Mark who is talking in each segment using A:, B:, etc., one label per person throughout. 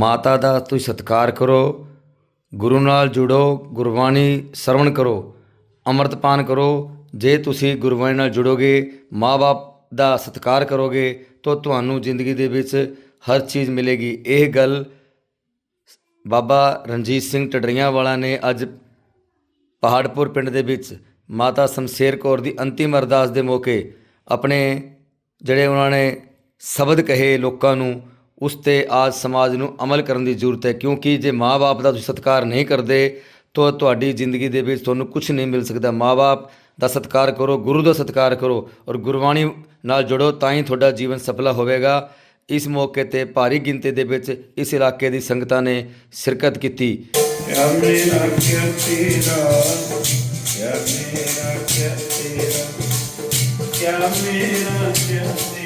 A: ਮਾਤਾ ਦਾ ਤੁਸੀਂ ਸਤਿਕਾਰ ਕਰੋ, ਗੁਰੂ ਨਾਲ ਜੁੜੋ, ਗੁਰਬਾਣੀ ਸਰਵਣ ਕਰੋ ਅੰਮ੍ਰਿਤਪਾਨ ਕਰੋ। ਜੇ ਤੁਸੀਂ ਗੁਰਬਾਣੀ ਨਾਲ ਜੁੜੋਗੇ ਮਾਪੇ ਦਾ ਸਤਿਕਾਰ ਕਰੋਗੇ, ਤਾਂ ਤੁਹਾਨੂੰ ਜ਼ਿੰਦਗੀ ਦੇ ਵਿੱਚ ਹਰ ਚੀਜ਼ ਮਿਲੇਗੀ। ਇਹ ਗੱਲ ਬਾਬਾ ਰਣਜੀਤ ਸਿੰਘ ਟਡਰੀਆਂ ਵਾਲਾ ਨੇ ਅੱਜ ਪਹਾੜਪੁਰ ਪਿੰਡ ਦੇ ਵਿੱਚ ਮਾਤਾ ਸ਼ਮਸ਼ੇਰ ਕੌਰ ਦੀ ਅੰਤਿਮ ਅਰਦਾਸ ਦੇ ਮੌਕੇ ਆਪਣੇ ਜਿਹੜੇ ਉਹਨਾਂ ਨੇ ਸ਼ਬਦ ਕਹੇ ਲੋਕਾਂ ਨੂੰ ਉਸ ਤੇ ਆਜ ਸਮਾਜ ਨੂੰ ਅਮਲ ਕਰਨ ਦੀ ਜ਼ਰੂਰਤ ਹੈ, ਕਿਉਂਕਿ ਜੇ ਮਾਪੇ ਦਾ ਤੁਸੀਂ ਸਤਿਕਾਰ ਨਹੀਂ ਕਰਦੇ, ਤਾਂ ਤੁਹਾਡੀ ਜ਼ਿੰਦਗੀ ਦੇ ਵਿੱਚ ਤੁਹਾਨੂੰ ਕੁਝ ਨਹੀਂ ਮਿਲ ਸਕਦਾ। ਮਾਪੇ ਦਾ ਸਤਿਕਾਰ ਕਰੋ, ਗੁਰੂ ਦਾ ਸਤਿਕਾਰ ਕਰੋ ਔਰ ਗੁਰਬਾਣੀ ਨਾਲ ਜੁੜੋ, ਤਾਂ ਹੀ ਤੁਹਾਡਾ ਜੀਵਨ ਸਫਲਾ ਹੋਵੇਗਾ। ਇਸ ਮੌਕੇ ਤੇ ਭਾਰੀ ਗਿਣਤੀ ਦੇ ਵਿੱਚ ਇਸ ਇਲਾਕੇ ਦੀ ਸੰਗਤਾਂ ਨੇ ਸ਼ਿਰਕਤ ਕੀਤੀ।
B: ਕਿਆ ਮੇਰਾ ਕਿਆ ਤੇਰਾ।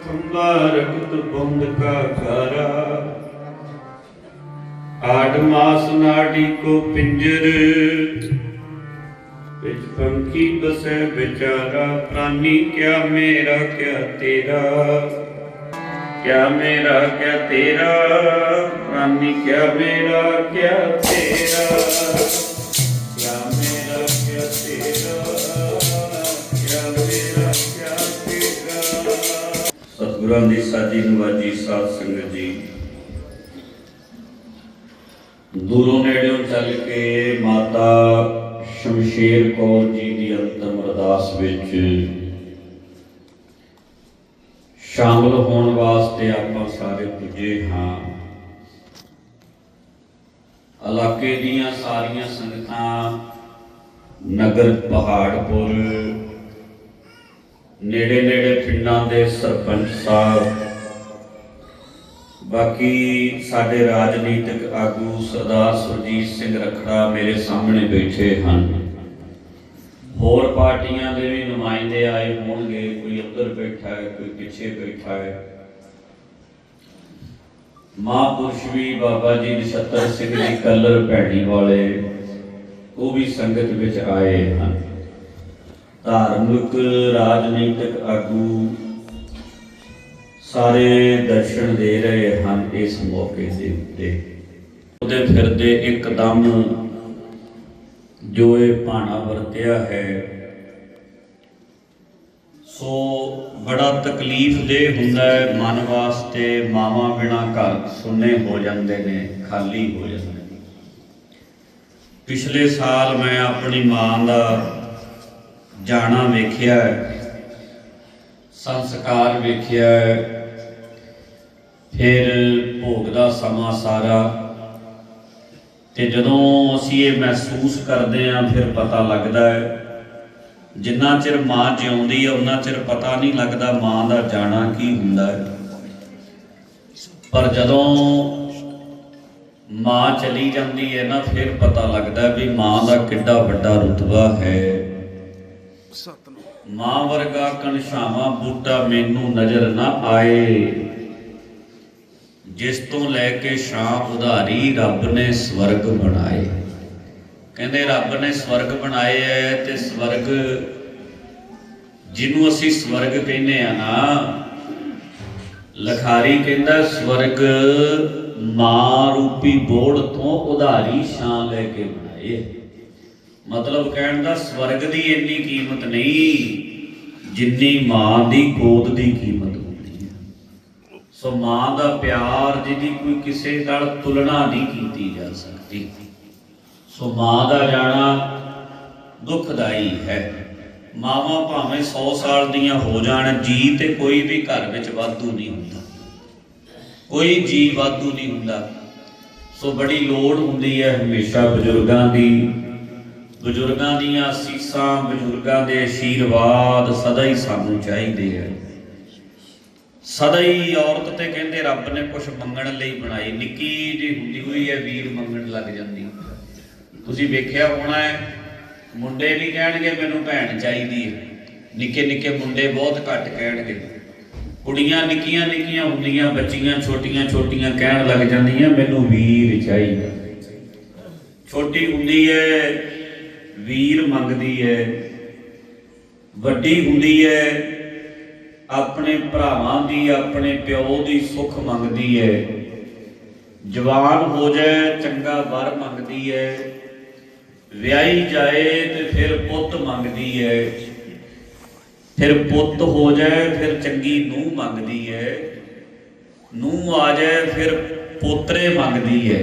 B: ਖੰਭਾ ਰਖਤ ਬੰਦ ਕਾ ਘਾਰਾ ਆਡ ਮਾਸ ਨਾੜੀ ਕੋ ਪਿੰਜਰ। ਵਿੱਚ ਪੰਖੀ ਬਸੈ ਵਿਚਾਰਾ, ਪ੍ਰਾਨੀ ਕਿਆ ਮੇਰਾ, ਕਿਆ ਤੇਰਾ। ਕਿਆ ਮੇਰਾ, ਕਿਆ ਤੇਰਾ, ਪ੍ਰਾਨੀ ਕਿਆ ਮੇਰਾ, ਕਿਆ ਤੇਰਾ। ਸਤਿਗੁਰਾਂ ਦੀ ਸਾਜੀ ਨਵਾਜੀ ਸਾਧ ਸੰਗਤ ਜੀ। ਦੂਰੋਂ ਨੇੜਿਓਂ ਚੱਲ ਕੇ ਮਾਤਾ ਸ਼ਮਸ਼ੇਰ ਕੌਰ ਜੀ ਦੀ ਅੰਤਮ ਅਰਦਾਸ ਵਿੱਚ ਸ਼ਾਮਲ ਹੋਣ ਵਾਸਤੇ ਆਪਾਂ ਸਾਰੇ ਪੁੱਜੇ ਹਾਂ। ਇਲਾਕੇ ਦੀਆਂ ਸਾਰੀਆਂ ਸੰਗਤਾਂ ਨਗਰ ਪਹਾੜਪੁਰ ਨੇੜੇ ਨੇੜੇ ਪਿੰਡਾਂ ਦੇ ਸਰਪੰਚ ਸਾਹਿਬ, ਬਾਕੀ ਸਾਡੇ ਰਾਜਨੀਤਿਕ ਆਗੂ ਸਰਦਾਰ ਸੁਰਜੀਤ ਸਿੰਘ ਰਖੜਾ ਮੇਰੇ ਸਾਹਮਣੇ ਬੈਠੇ ਹਨ। ਹੋਰ ਪਾਰਟੀਆਂ ਦੇ ਵੀ ਨੁਮਾਇੰਦੇ ਆਏ ਹੋਣਗੇ, ਕੋਈ ਉੱਧਰ ਬੈਠਾ ਹੈ, ਕੋਈ ਪਿੱਛੇ ਬੈਠਾ ਹੈ। ਮਹਾਂਪੁਰਸ਼ ਵੀ ਬਾਬਾ ਜੀ ਨਛੱਤਰ ਸਿੰਘ ਜੀ ਕਲਰ ਭੈਣੀ ਵਾਲੇ, ਉਹ ਵੀ ਸੰਗਤ ਵਿੱਚ ਆਏ ਹਨ। ਧਾਰਮਿਕ ਰਾਜਨੀਤਿਕ ਆਗੂ ਸਾਰੇ ਦਰਸ਼ਨ ਦੇ ਰਹੇ ਹਨ ਇਸ ਮੌਕੇ ਦੇ ਉੱਤੇ। ਉਹਦੇ ਫਿਰਦੇ ਇੱਕਦਮ ਜੋ ਇਹ ਭਾਣਾ ਵਰਤਿਆ ਹੈ, ਸੋ ਬੜਾ ਤਕਲੀਫ ਦੇ ਹੁੰਦਾ ਹੈ, ਮਨ ਵਾਸਤੇ ਮਾਵਾਂ ਬਿਨਾ ਘਰ ਸੁੰਨੇ ਹੋ ਜਾਂਦੇ ਨੇ, ਖਾਲੀ ਹੋ ਜਾਂਦੇ ਨੇ। ਪਿਛਲੇ ਸਾਲ ਮੈਂ ਆਪਣੀ ਮਾਂ ਦਾ ਜਾਣਾ ਵੇਖਿਆ ਹੈ, ਸੰਸਕਾਰ ਵੇਖਿਆ ਹੈ, ਫਿਰ ਭੋਗ ਦਾ ਸਮਾਂ ਸਾਰਾ ਤੇ ਜਦੋਂ ਅਸੀਂ ਇਹ ਮਹਿਸੂਸ ਕਰਦੇ ਆਂ ਫਿਰ ਪਤਾ ਲੱਗਦਾ ਹੈ, ਜਿੰਨਾ ਚਿਰ ਮਾਂ ਜਿਉਂਦੀ ਹੈ ਉਹਨਾਂ ਚਿਰ ਪਤਾ ਨਹੀਂ ਲੱਗਦਾ ਮਾਂ ਦਾ ਜਾਣਾ ਕੀ ਹੁੰਦਾ ਹੈ। ਪਰ ਜਦੋਂ ਮਾਂ ਚਲੀ ਜਾਂਦੀ ਹੈ ਨਾ, ਫਿਰ ਪਤਾ ਲੱਗਦਾ ਵੀ ਮਾਂ ਦਾ ਕਿੱਡਾ ਵੱਡਾ ਰੁਤਬਾ ਹੈ। ਮਾਂ ਵਰਗਾ ਕਣਸ਼ਾਵਾ ਬੂਟਾ ਮੈਨੂੰ ਨਜ਼ਰ ਨਾ ਆਏ। ਜਿਸ ਤੋਂ ਲੈ ਕੇ ਸ਼ਾਂ ਉਧਾਰੀ ਰੱਬ ਨੇ ਸਵਰਗ ਬਣਾਏ। ਕਹਿੰਦੇ ਰੱਬ ਨੇ ਸਵਰਗ ਬਣਾਏ ਐ ਤੇ ਸਵਰਗ ਜਿਹਨੂੰ ਅਸੀਂ ਸਵਰਗ ਕਹਿੰਦੇ ਆ ਨਾ, ਲਖਾਰੀ ਕਹਿੰਦਾ ਸਵਰਗ ਮਾਂ ਰੂਪੀ ਬੋੜ ਤੋਂ ਉਧਾਰੀ ਛਾਂ ਲੈ ਕੇ ਬਣਾਏ। ਮਤਲਬ ਕਹਿਣ ਦਾ ਸਵਰਗ ਦੀ ਇੰਨੀ ਕੀਮਤ ਨਹੀਂ, ਜਿੰਨੀ ਮਾਂ ਦੀ ਗੋਦ ਦੀ ਕੀਮਤ ਹੁੰਦੀ ਹੈ। ਸੋ ਮਾਂ ਦਾ ਪਿਆਰ ਜਿਹਦੀ ਕੋਈ ਕਿਸੇ ਨਾਲ ਤੁਲਨਾ ਨਹੀਂ ਕੀਤੀ ਜਾ ਸਕਦੀ। ਸੋ ਮਾਂ ਦਾ ਜਾਣਾ ਦੁਖਦਾਈ ਹੈ। ਮਾਵਾਂ ਭਾਵੇਂ 100 ਸਾਲ ਦੀਆਂ ਹੋ ਜਾਣ, ਜੀ ਤੇ ਕੋਈ ਵੀ ਘਰ ਵਿੱਚ ਵਾਧੂ ਨਹੀਂ ਹੁੰਦਾ। ਕੋਈ ਜੀ ਵਾਧੂ ਨਹੀਂ ਹੁੰਦਾ। ਸੋ ਬੜੀ ਲੋੜ ਹੁੰਦੀ ਹੈ ਹਮੇਸ਼ਾ ਬਜ਼ੁਰਗਾਂ ਦੀ ਬਜ਼ੁਰਗਾਂ ਦੀਆਂ ਅਸੀਸਾਂ, ਬਜ਼ੁਰਗਾਂ ਦੇ ਆਸ਼ੀਰਵਾਦ ਸਦਾ ਹੀ ਸਾਨੂੰ ਚਾਹੀਦੇ ਹੈ ਸਦਾ ਹੀ ਔਰਤ ਤੇ ਕਹਿੰਦੇ ਰੱਬ ਨੇ ਕੁਝ ਮੰਗਣ ਲਈ ਬਣਾਈ। ਨਿੱਕੀ ਜਿਹੀ ਹੁੰਦੀ ਹੋਈ ਹੈ, ਵੀਰ ਮੰਗਣ ਲੱਗ ਜਾਂਦੀ। ਤੁਸੀਂ ਵੇਖਿਆ ਹੋਣਾ ਹੈ, ਮੁੰਡੇ ਵੀ ਕਹਿਣਗੇ, ਮੈਨੂੰ ਭੈਣ ਚਾਹੀਦੀ ਹੈ। ਨਿੱਕੇ ਨਿੱਕੇ ਮੁੰਡੇ ਬਹੁਤ ਘੱਟ ਕਹਿਣਗੇ। ਕੁੜੀਆਂ ਨਿੱਕੀਆਂ ਨਿੱਕੀਆਂ ਹੁੰਦੀਆਂ, ਬੱਚੀਆਂ ਛੋਟੀਆਂ ਛੋਟੀਆਂ ਕਹਿਣ ਲੱਗ ਜਾਂਦੀਆਂ, ਮੈਨੂੰ ਵੀਰ ਚਾਹੀਦਾ ਛੋਟੀ ਹੁੰਦੀ ਹੈ ਵੀਰ ਮੰਗਦੀ ਹੈ ਵੱਡੀ ਹੁੰਦੀ ਹੈ ਆਪਣੇ ਭਰਾਵਾਂ ਦੀ, ਆਪਣੇ ਪਿਓ ਦੀ ਸੁੱਖ ਮੰਗਦੀ ਹੈ ਜਵਾਨ ਹੋ ਜਾਏ, ਚੰਗਾ ਵਰ ਮੰਗਦੀ ਹੈ ਵਿਆਹੀ ਜਾਏ ਤੇ ਫਿਰ ਪੁੱਤ ਮੰਗਦੀ ਹੈ ਫਿਰ ਪੁੱਤ ਹੋ ਜਾਏ, ਫਿਰ ਚੰਗੀ ਨੂੰਹ ਮੰਗਦੀ ਹੈ ਨੂੰਹ ਆ ਜਾਏ, ਫਿਰ ਪੋਤਰੇ ਮੰਗਦੀ ਹੈ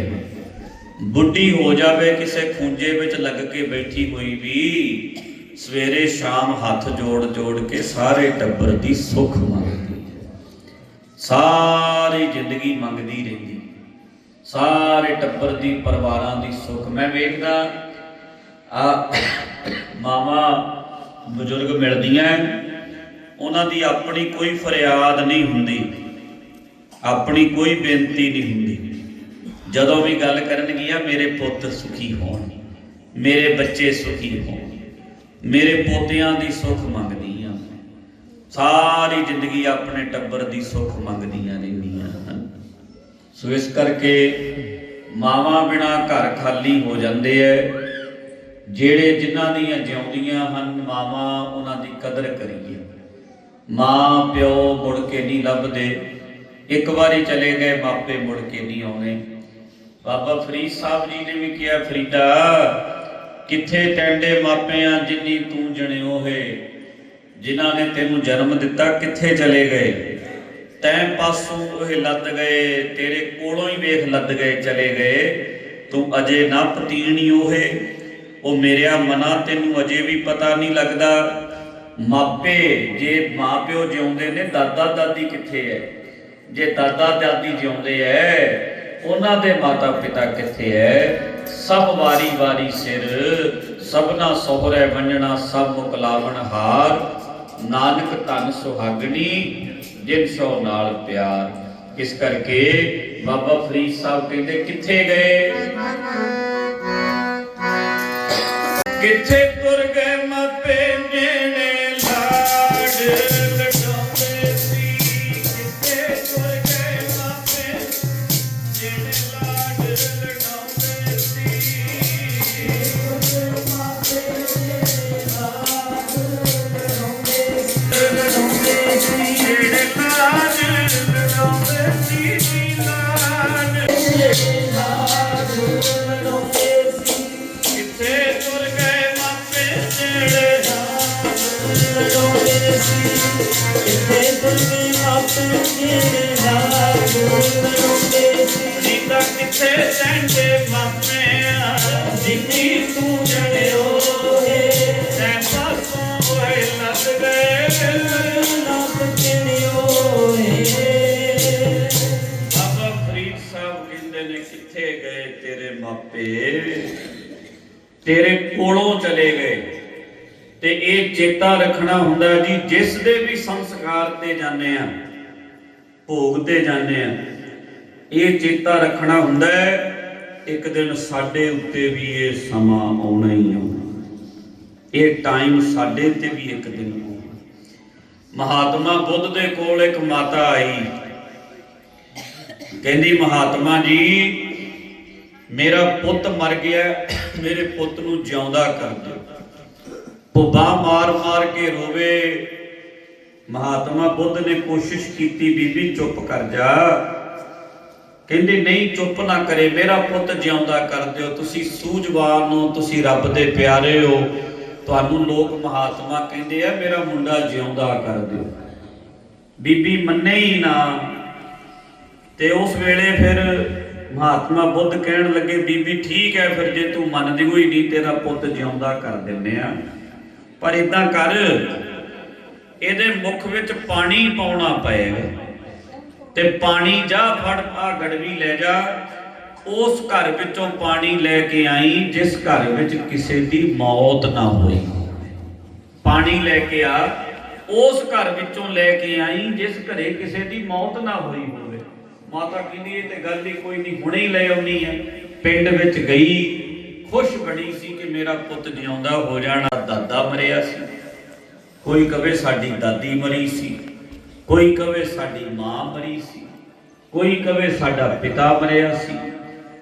B: ਬੁੱਢੀ ਹੋ ਜਾਵੇ, ਕਿਸੇ ਖੂੰਜੇ ਵਿੱਚ ਲੱਗ ਕੇ ਬੈਠੀ ਹੋਈ ਵੀ, ਸਵੇਰੇ ਸ਼ਾਮ ਹੱਥ ਜੋੜ ਜੋੜ ਕੇ ਸਾਰੇ ਟੱਬਰ ਦੀ ਸੁੱਖ ਮੰਗਦੀ ਸਾਰੀ ਜ਼ਿੰਦਗੀ ਮੰਗਦੀ ਰਹਿੰਦੀ ਸਾਰੇ ਟੱਬਰ ਦੀ, ਪਰਿਵਾਰਾਂ ਦੀ ਸੁੱਖ। ਮੈਂ ਵੇਖਦਾ, ਆ ਮਾਵਾ, ਬਜ਼ੁਰਗ ਮਿਲਦੀਆਂ ਉਹਨਾਂ ਦੀ ਆਪਣੀ ਕੋਈ ਫਰਿਆਦ ਨਹੀਂ ਹੁੰਦੀ। ਆਪਣੀ ਕੋਈ ਬੇਨਤੀ ਨਹੀਂ ਹੁੰਦੀ। ਜਦੋਂ ਵੀ ਗੱਲ ਕਰਨਗੀਆਂ ਮੇਰੇ ਪੁੱਤ ਸੁਖੀ ਹੋਣ। ਮੇਰੇ ਬੱਚੇ ਸੁਖੀ ਹੋਣ। ਮੇਰੇ ਪੋਤਿਆਂ ਦੀ ਸੁੱਖ ਮੰਗਦੀਆਂ ਸਾਰੀ ਜ਼ਿੰਦਗੀ ਆਪਣੇ ਟੱਬਰ ਦੀ ਸੁੱਖ ਮੰਗਦੀਆਂ ਰਹਿੰਦੀਆਂ ਹਨ। ਸੋ ਇਸ ਕਰਕੇ ਮਾਵਾਂ ਬਿਨਾ ਘਰ ਖਾਲੀ ਹੋ ਜਾਂਦੇ ਐ। ਜਿਹੜੇ ਜਿਨ੍ਹਾਂ ਦੀਆਂ ਜਿਉਂਦੀਆਂ ਹਨ, ਮਾਵਾਂ ਉਹਨਾਂ ਦੀ ਕਦਰ ਕਰੀਏ। ਮਾਂ, ਪਿਓ ਮੁੜ ਕੇ ਨਹੀਂ ਲੱਭਦੇ। ਇੱਕ ਵਾਰੀ ਚਲੇ ਗਏ, ਮਾਪੇ ਮੁੜ ਕੇ ਨਹੀਂ ਆਉਣੇ। ਬਾਬਾ ਫਰੀਦ ਸਾਹਿਬ ਜੀ ਨੇ ਵੀ ਕਿਹਾ, ਫਰੀਦਾ, ਕਿੱਥੇ ਟੈਂਡੇ ਮਾਪਿਆਂ ਜਿੰਨੀ ਤੂੰ ਜਣਿਓ ਹੈ, ਜਿਨ੍ਹਾਂ ਨੇ ਤੈਨੂੰ ਜਨਮ ਦਿੱਤਾ, ਕਿੱਥੇ ਚਲੇ ਗਏ? ਤੈਂ ਪਾਸੋਂ ਉਹ ਲੱਦ ਗਏ, ਤੇਰੇ ਕੋਲੋਂ ਹੀ ਵੇਖ ਲੱਦ ਗਏ, ਚਲੇ ਗਏ। ਤੂੰ ਅਜੇ ਨਾ ਪਤੀਣੀ ਓਹੇ ਉਹ ਮੇਰਿਆ ਮਨਾ ਤੈਨੂੰ ਅਜੇ ਵੀ ਪਤਾ ਨਹੀਂ ਲੱਗਦਾ। ਮਾਪੇ, ਜੇ ਮਾਪਿਓ ਜਿਉਂਦੇ ਨੇ ਦਾਦਾ ਦਾਦੀ ਕਿੱਥੇ ਐ? ਜੇ ਦਾਦਾ ਦਾਦੀ ਜਿਉਂਦੇ ਐ ਉਹਨਾਂ ਦੇ ਮਾਤਾ ਪਿਤਾ ਕਿੱਥੇ ਐ? ਸਭ ਵਾਰੀ ਵਾਰੀ ਸਿਰ ਸਭਨਾ ਸੋਹਰੇ ਵੰਜਣਾ ਸਭ ਮੁਕਲਾਵਣ ਹਾਰ। ਨਾਨਕ ਤਨ ਸੁਹਾਗਣੀ, ਜਿਨ ਸੋ ਨਾਲ ਪਿਆਰ। ਇਸ ਕਰਕੇ ਬਾਬਾ ਫਰੀਦ ਸਾਹਿਬ ਕਹਿੰਦੇ, ਕਿੱਥੇ ਗਏ? ਕਿੱਥੇ ਤੁਰ ਗਏ ਨੀਤਾ ਕਿੱਥੇ ਸੈਂਡੇ ਜਿੰਨੀ ਤੂੰ ਜਣਿਓ ਐ ਪਾਸੋਂ ਹੋਏ ਲੱਗ ਗਏ ਬਾਬਾ ਫਰੀਦ ਸਾਹਿਬ ਕਹਿੰਦੇ ਨੇ, ਕਿੱਥੇ ਗਏ ਤੇਰੇ ਮਾਪੇ? ਤੇਰੇ ਕੋਲੋਂ ਚਲੇ ਗਏ। ਤੇ ਇਹ ਚੇਤਾ ਰੱਖਣਾ ਹੁੰਦਾ ਜੀ, ਜਿਸ ਦੇ ਵੀ ਸੰਸਕਾਰ ਤੇ ਜਾਂਦੇ ਆ, ਭੋਗ ਤੇ ਜਾਂਦੇ ਆ ਇਹ ਚੇਤਾ ਰੱਖਣਾ ਹੁੰਦਾ ਹੈ, ਇੱਕ ਦਿਨ ਸਾਡੇ ਉੱਤੇ ਵੀ ਇਹ ਸਮਾਂ ਆਉਣਾ ਹੀ ਆਉਣਾ ਇਹ ਟਾਈਮ ਸਾਡੇ ਤੇ ਵੀ ਇੱਕ ਦਿਨ ਆਉਣਾ ਮਹਾਤਮਾ ਬੁੱਧ ਦੇ ਕੋਲ ਇੱਕ ਮਾਤਾ ਆਈ। ਕਹਿੰਦੀ, ਮਹਾਤਮਾ ਜੀ, ਮੇਰਾ ਪੁੱਤ ਮਰ ਗਿਆ ਮੇਰੇ ਪੁੱਤ ਨੂੰ ਜਿਉਂਦਾ ਕਰ ਦਿਓ। ਪੁੱਬਾ ਮਾਰ ਮਾਰ ਕੇ ਰੋਵੇ। ਮਹਾਤਮਾ ਬੁੱਧ ਨੇ ਕੋਸ਼ਿਸ਼ ਕੀਤੀ, ਬੀਬੀ, ਚੁੱਪ ਕਰ ਜਾ। ਕਹਿੰਦੇ, ਨਹੀਂ, ਚੁੱਪ ਨਾ ਕਰੇ, ਮੇਰਾ ਪੁੱਤ ਜਿਉਂਦਾ ਕਰ ਦਿਓ। ਤੁਸੀਂ ਸੂਝਵਾਨ ਹੋ, ਤੁਸੀਂ ਰੱਬ ਦੇ ਪਿਆਰੇ ਹੋ। ਤੁਹਾਨੂੰ ਲੋਕ ਮਹਾਤਮਾ ਕਹਿੰਦੇ ਆ, ਮੇਰਾ ਮੁੰਡਾ ਜਿਉਂਦਾ ਕਰ ਦਿਓ। ਬੀਬੀ ਮੰਨੇ ਹੀ ਨਾ। ਤੇ ਉਸ ਵੇਲੇ ਫਿਰ ਮਹਾਤਮਾ ਬੁੱਧ ਕਹਿਣ ਲੱਗੇ, ਬੀਬੀ, ਠੀਕ ਹੈ, ਫਿਰ ਜੇ ਤੂੰ ਮੰਨਦੀ ਹੋਈ ਨਹੀਂ, ਤੇਰਾ ਪੁੱਤ ਜਿਉਂਦਾ ਕਰ ਦਿੰਨੇ ਆ। ਪਰ ਇਦਾਂ ਕਰ, ਇਹਦੇ ਮੁਖ ਵਿੱਚ ਪਾਣੀ ਪਾਉਣਾ ਪਏਗਾ। ਤੇ ਪਾਣੀ ਜਾ ਫੜ ਆ ਗੜਵੀ ਲੈ ਜਾ। ਉਸ ਘਰ ਵਿੱਚੋਂ ਪਾਣੀ ਲੈ ਕੇ ਆਈ, ਜਿਸ ਘਰ ਵਿੱਚ ਕਿਸੇ ਦੀ ਮੌਤ ਨਾ ਹੋਈ। ਪਾਣੀ ਲੈ ਕੇ ਆ, ਉਸ ਘਰ ਵਿੱਚੋਂ ਲੈ ਕੇ ਆਈ, ਜਿਸ ਘਰੇ ਕਿਸੇ ਦੀ ਮੌਤ ਨਾ ਹੋਈ ਹੋਵੇ। ਮਾਤਾ ਕਹਿੰਦੀ, ਇਹ ਤੇ ਗੱਲ ਹੀ ਕੋਈ ਨਹੀਂ, ਹੁਣੇ ਹੀ ਲੈ ਆਉਣੀ ਹੈ ਪਿੰਡ ਵਿੱਚ ਗਈ, ਖੁਸ਼ ਬਣੀ ਸੀ ਕਿ ਮੇਰਾ ਪੁੱਤ ਜਿਉਂਦਾ ਹੋ ਜਾਣਾ, ਦਾਦਾ ਮਰਿਆ ਸੀ। ਕੋਈ ਕਵੇ ਸਾਡੀ ਦਾਦੀ ਮਰੀ ਸੀ। ਕੋਈ ਕਵੇ ਸਾਡੀ ਮਾਂ ਮਰੀ ਸੀ, ਕੋਈ ਕਵੇ ਸਾਡਾ ਪਿਤਾ ਮਰਿਆ ਸੀ,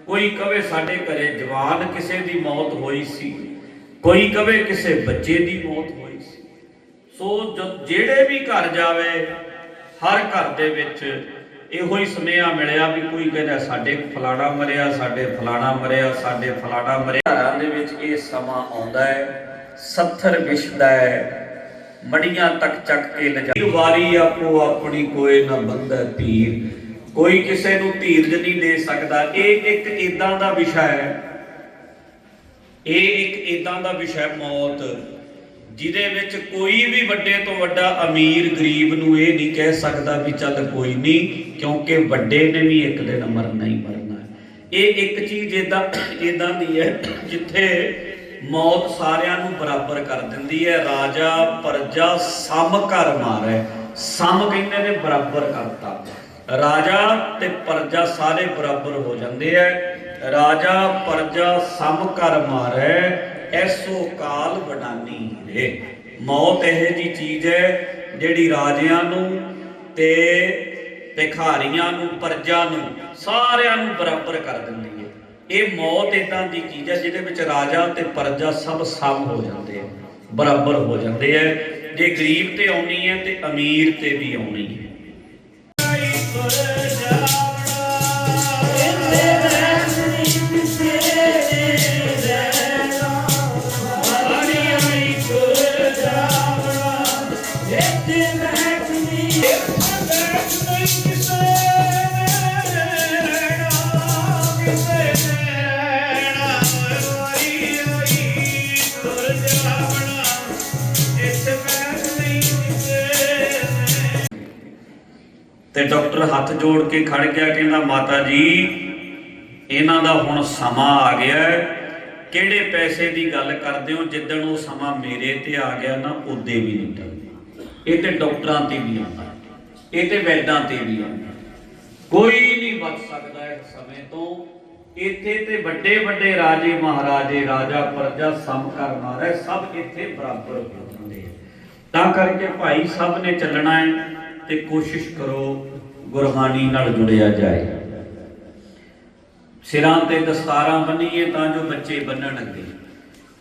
B: ਕੋਈ ਕਵੇ ਸਾਡੇ ਘਰੇ ਜਵਾਨ ਕਿਸੇ ਦੀ ਮੌਤ ਹੋਈ ਸੀ, ਕੋਈ ਕਵੇ ਕਿਸੇ ਬੱਚੇ ਦੀ ਮੌਤ ਹੋਈ ਸੀ। ਸੋ ਜਿਹੜੇ ਵੀ ਘਰ ਜਾਵੇ, ਹਰ ਘਰ ਦੇ ਵਿੱਚ ਇਹੋ ਹੀ ਸੁਨੇਹਾ ਮਿਲਿਆ ਵੀ ਕੋਈ ਕਹਿੰਦਾ ਸਾਡੇ ਫਲਾਣਾ ਮਰਿਆ, ਸਾਡੇ ਫਲਾਣਾ ਮਰਿਆ, ਸਾਡੇ ਫਲਾਣਾ ਮਰਿਆ। ਘਰਾਂ ਦੇ ਵਿੱਚ ਇਹ ਸਮਾਂ ਆਉਂਦਾ ਹੈ, ਸੱਥਰ ਵਿਛਦਾ ਹੈ ਮੜੀਆਂ ਤੱਕ ਚੱਕ ਕੇ ਲਿਜਾ ਵਾਰੀ ਆਪੋ ਆਪਣੀ ਕੋਏ ਨਾ ਬੰਦਾ ਧੀਰ। ਕੋਈ ਕਿਸੇ ਨੂੰ ਧੀਰਜ ਨਹੀਂ ਦੇ ਸਕਦਾ। ਇਹ ਇੱਕ ਇਦਾਂ ਦਾ ਵਿਸ਼ਾ ਹੈ। ਇਹ ਇੱਕ ਇਦਾਂ ਦਾ ਵਿਸ਼ਾ ਮੌਤ। ਜਿਹਦੇ ਵਿੱਚ ਕੋਈ ਵੀ ਵੱਡੇ ਤੋਂ ਵੱਡਾ ਅਮੀਰ ਗਰੀਬ ਨੂੰ ਇਹ ਨਹੀਂ ਕਹਿ ਸਕਦਾ ਵੀ ਚੱਲ ਕੋਈ ਨਹੀਂ, ਕਿਉਂਕਿ ਵੱਡੇ ਨੇ ਵੀ ਇੱਕ ਦਿਨ ਮਰਨਾ ਹੀ ਮਰਨਾ ਇਹ ਇੱਕ ਚੀਜ਼ ਇਦਾਂ ਇਦਾਂ ਦੀ ਹੈ ਜਿੱਥੇ ਮੌਤ ਸਾਰਿਆਂ ਨੂੰ ਬਰਾਬਰ ਕਰ ਦਿੰਦੀ ਹੈ। ਰਾਜਾ ਪਰਜਾ ਸਮ ਘਰ ਮਾਰੈ। ਸਮ ਕਹਿੰਦੇ ਨੇ ਬਰਾਬਰ ਕਰਤਾ। ਰਾਜਾ ਤੇ ਪਰਜਾ ਸਾਰੇ ਬਰਾਬਰ ਹੋ ਜਾਂਦੇ ਐ। ਰਾਜਾ ਪਰਜਾ ਸਮ ਕਰ ਮਾਰੈ, ਐਸੋ ਕਾਲ ਵਡਾਨੀ ਰੇ। ਮੌਤ ਇਹ ਜੀ ਚੀਜ਼ ਹੈ ਜਿਹੜੀ ਰਾਜਿਆਂ ਨੂੰ ਤੇ ਭਿਖਾਰੀਆਂ ਨੂੰ ਪਰਜਾ ਨੂੰ ਸਾਰਿਆਂ ਨੂੰ ਬਰਾਬਰ ਕਰ ਦਿੰਦੀ ਇਹ ਮੌਤ ਇਦਾਂ ਦੀ ਚੀਜ਼ ਹੈ ਜਿਹਦੇ ਵਿੱਚ ਰਾਜਾ ਤੇ ਪਰਜਾ ਸਭ ਸਮ ਹੋ ਜਾਂਦੇ ਆ, ਬਰਾਬਰ ਹੋ ਜਾਂਦੇ ਆ। ਜੇ ਗਰੀਬ ਤੇ ਆਉਣੀ ਹੈ ਤੇ ਅਮੀਰ ਤੇ ਵੀ ਆਉਣੀ ਹੈ। ਤੇ ਡਾਕਟਰ ਹੱਥ ਜੋੜ ਕੇ ਖੜ ਗਿਆ, ਕਹਿੰਦਾ, ਮਾਤਾ ਜੀ, ਇਹਨਾਂ ਦਾ ਹੁਣ ਸਮਾਂ ਆ ਗਿਆ ਕਿਹੜੇ ਪੈਸੇ ਦੀ ਗੱਲ ਕਰਦੇ ਹੋ? ਜਿੱਦਣ ਉਹ ਸਮਾਂ ਮੇਰੇ ਤੇ ਆ ਗਿਆ ਨਾ ਉਦੇ ਵੀ ਨਹੀਂ ਟਲਦਾ। ਇਹ ਤੇ ਡਾਕਟਰਾਂ ਤੇ ਵੀ ਆਉਂਦਾ ਇਹ ਤੇ ਵੈਦਾਂ ਤੇ ਵੀ ਆਉਂਦਾ ਕੋਈ ਨਹੀਂ ਬਚ ਸਕਦਾ ਇਸ ਸਮੇਂ ਤੋਂ। ਇੱਥੇ ਤੇ ਵੱਡੇ ਵੱਡੇ ਰਾਜੇ ਮਹਾਰਾਜੇ, ਰਾਜਾ ਪ੍ਰਜਾ ਸਮ ਕਰ ਮਾਰੇ, ਸਭ ਇੱਥੇ ਬਰਾਬਰ ਹੋ ਜਾਂਦੇ ਆ। ਤਾਂ ਕਰਕੇ ਭਾਈ ਸਭ ਨੇ ਚੱਲਣਾ ਹੈ। ਤੇ ਕੋਸ਼ਿਸ਼ ਕਰੋ ਗੁਰਬਾਣੀ ਨਾਲ ਜੁੜਿਆ ਜਾਏ। ਸਿਰਾਂ ਤੇ ਦਸਤਾਰਾਂ ਬੰਨੀਏ ਤਾਂ ਜੋ ਬੱਚੇ ਬੰਨਣਗੇ।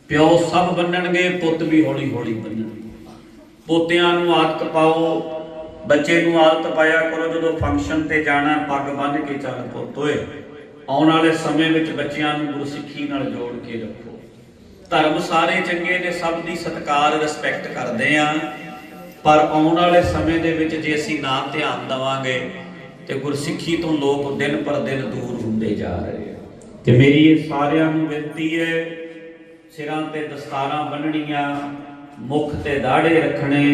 B: ਪਿਓ ਸਭ ਬੰਨਣਗੇ, ਪੁੱਤ ਵੀ ਹੌਲੀ ਹੌਲੀ ਬੰਨਣਗੇ। ਪੋਤਿਆਂ ਨੂੰ ਆਦਤ ਪਾਓ, ਬੱਚੇ ਨੂੰ ਆਦਤ ਪਾਇਆ ਕਰੋ, ਜਦੋਂ ਫੰਕਸ਼ਨ ਤੇ ਜਾਣਾ, ਪੱਗ ਬੰਨ੍ਹ ਕੇ ਚੱਲ ਪੁੱਤ ਓਏ, ਆਉਣ ਵਾਲੇ ਸਮੇਂ ਵਿੱਚ ਬੱਚਿਆਂ ਨੂੰ ਗੁਰਸਿੱਖੀ ਨਾਲ ਜੋੜ ਕੇ ਰੱਖੋ। ਧਰਮ ਸਾਰੇ ਚੰਗੇ ਨੇ, ਸਭ ਦੀ ਸਤਿਕਾਰ ਰਿਸਪੈਕਟ ਕਰਦੇ ਆ। ਪਰ ਆਉਣ ਵਾਲੇ ਸਮੇਂ ਦੇ ਵਿੱਚ ਜੇ ਅਸੀਂ ਨਾ ਧਿਆਨ ਦੇਵਾਂਗੇ ਤੇ ਗੁਰਸਿੱਖੀ ਤੋਂ ਲੋਕ ਦਿਨ ਪਰ ਦਿਨ ਦੂਰ ਹੁੰਦੇ ਜਾ ਰਹੇ ਆ। ਤੇ ਮੇਰੀ ਇਹ ਸਾਰਿਆਂ ਨੂੰ ਬੇਨਤੀ ਹੈ ਸਿਰਾਂ ਤੇ ਦਸਤਾਰਾਂ ਬੰਨਣੀਆਂ ਮੁਖ ਤੇ ਦਾੜੇ ਰੱਖਣੇ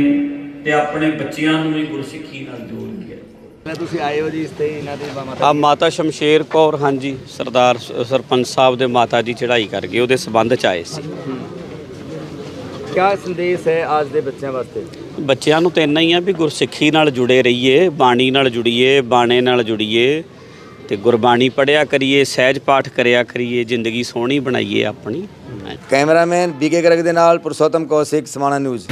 B: ਤੇ ਆਪਣੇ ਬੱਚਿਆਂ ਨੂੰ ਵੀ ਗੁਰਸਿੱਖੀ ਨਾਲ ਜੋੜ ਕੇ
A: ਮੈਂ ਤੁਸੀਂ ਆਏ ਹੋ ਜੀ ਇਸ ਤੇ ਇਹਨਾਂ ਦੀ ਮਾਤਾ
C: ਆ ਮਾਤਾ ਸ਼ਮਸ਼ੇਰ ਕੌਰ ਹਾਂਜੀ ਸਰਦਾਰ ਸਰਪੰਚ ਸਾਹਿਬ ਦੇ ਮਾਤਾ ਜੀ ਚੜ੍ਹਾਈ ਕਰ ਗਏ ਉਹਦੇ ਸਬੰਧ ਚ ਆਏ ਸੀ।
A: ਕੀ ਸੰਦੇਸ਼ ਹੈ ਅੱਜ ਦੇ ਬੱਚਿਆਂ ਵਾਸਤੇ?
C: ਬੱਚਿਆਂ ਨੂੰ ਤਾਂ ਇੰਨਾ ਹੀ ਆ ਵੀ ਗੁਰਸਿੱਖੀ ਨਾਲ ਜੁੜੇ ਰਹੀਏ, ਬਾਣੀ ਨਾਲ ਜੁੜੀਏ, ਬਾਣੇ ਨਾਲ ਜੁੜੀਏ ਤੇ ਗੁਰਬਾਣੀ ਪੜਿਆ ਕਰੀਏ, ਸਹਿਜ ਪਾਠ ਕਰਿਆ ਕਰੀਏ, ਜ਼ਿੰਦਗੀ ਸੋਹਣੀ ਬਣਾਈਏ ਆਪਣੀ।
D: ਕੈਮਰਾਮੈਨ ਬੀਕੇ ਗਰਗ ਦੇ ਨਾਲ ਪੁਰਸ਼ੋਤਮ ਕੌਸ਼ਿਕ ਸਮਾਣਾ ਨਿਊਜ਼।